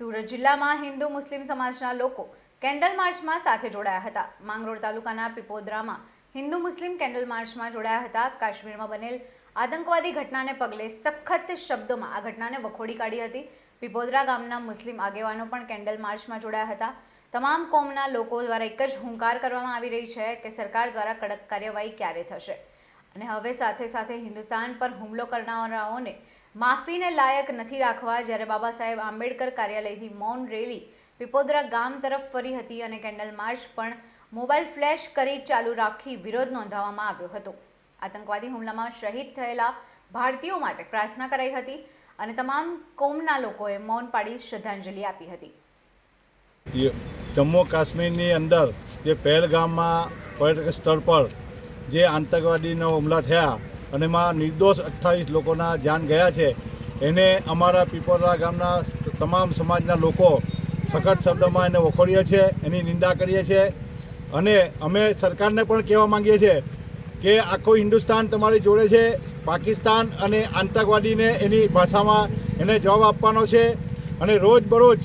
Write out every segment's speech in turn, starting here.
સુરત જિલ્લામાં હિન્દુ મુસ્લિમ સમાજના લોકો કેન્ડલ માર્ચમાં સાથે જોડાયા હતા. માંગરોળ તાલુકાના પીપોદરામાં હિન્દુ મુસ્લિમ કેન્ડલ માર્ચમાં જોડાયા હતા. કાશ્મીરમાં બનેલ આતંકવાદી ઘટનાને પગલે સખત શબ્દોમાં આ ઘટનાને વખોડી કાઢી હતી. પીપોદરા ગામના મુસ્લિમ આગેવાનો પણ કેન્ડલ માર્ચમાં જોડાયા હતા. તમામ કોમના લોકો દ્વારા એક જ હુંકાર કરવામાં આવી રહી છે કે સરકાર દ્વારા કડક કાર્યવાહી ક્યારે થશે? અને હવે સાથે સાથે હિન્દુસ્તાન પર હુમલો કરનારાઓને માફીને લાયક નથી રાખવા જ્યારે બાબા સાહેબ આંબેડકર કાર્યાલયથી મૌન રેલી પીપોદરા ગામ તરફ ફરી હતી અને કેન્ડલ માર્ચ પણ મોબાઈલ ફ્લેશ કરી ચાલુ રાખી વિરોધ નોંધાવવામાં આવ્યો હતો. આતંકવાદી હુમલામાં શહીદ થયેલા ભારતીયો માટે પ્રાર્થના કરાઈ હતી અને તમામ કોમના લોકોએ મૌન પાડી શ્રદ્ધાંજલિ આપી હતી. જમ્મુ કાશ્મીરની અંદર જે પહેલગામમાં પર્યટક સ્થળ પર જે આતંકવાદીનો હુમલા થયા અને એમાં નિર્દોષ અઠ્ઠાવીસ લોકોના જાન ગયા છે. એને અમારા પીપળા ગામના તમામ સમાજના લોકો સખત શબ્દમાં એને વખોડીએ છીએ, એની નિંદા કરીએ છીએ. અને અમે સરકારને પણ કહેવા માંગીએ છીએ કે આખું હિન્દુસ્તાન તમારી જોડે છે, પાકિસ્તાન અને આતંકવાદીને એની ભાષામાં એને જવાબ આપવાનો છે. અને રોજ બરોજ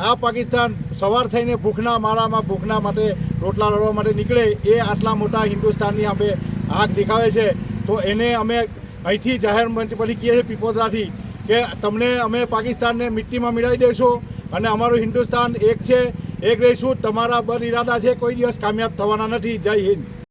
આ પાકિસ્તાન સવાર થઈને ભૂખના મારામાં ભૂખના માટે રોટલા લડવા માટે નીકળે, એ આટલા મોટા હિન્દુસ્તાનની અમે આંખ દેખાવે છે. તો એને અમે અહીંથી જાહેર મંચ પરથી કહીએ છીએ પીપોદરાથી કે તમને અમે પાકિસ્તાનને મિટ્ટીમાં મિલાવી દઈશું અને અમારું હિન્દુસ્તાન એક છે, એક રહીશું, તમારા બર ઇરાદા છે, કોઈ દિવસ કામયાબ થવાના નથી. જય હિન્દ.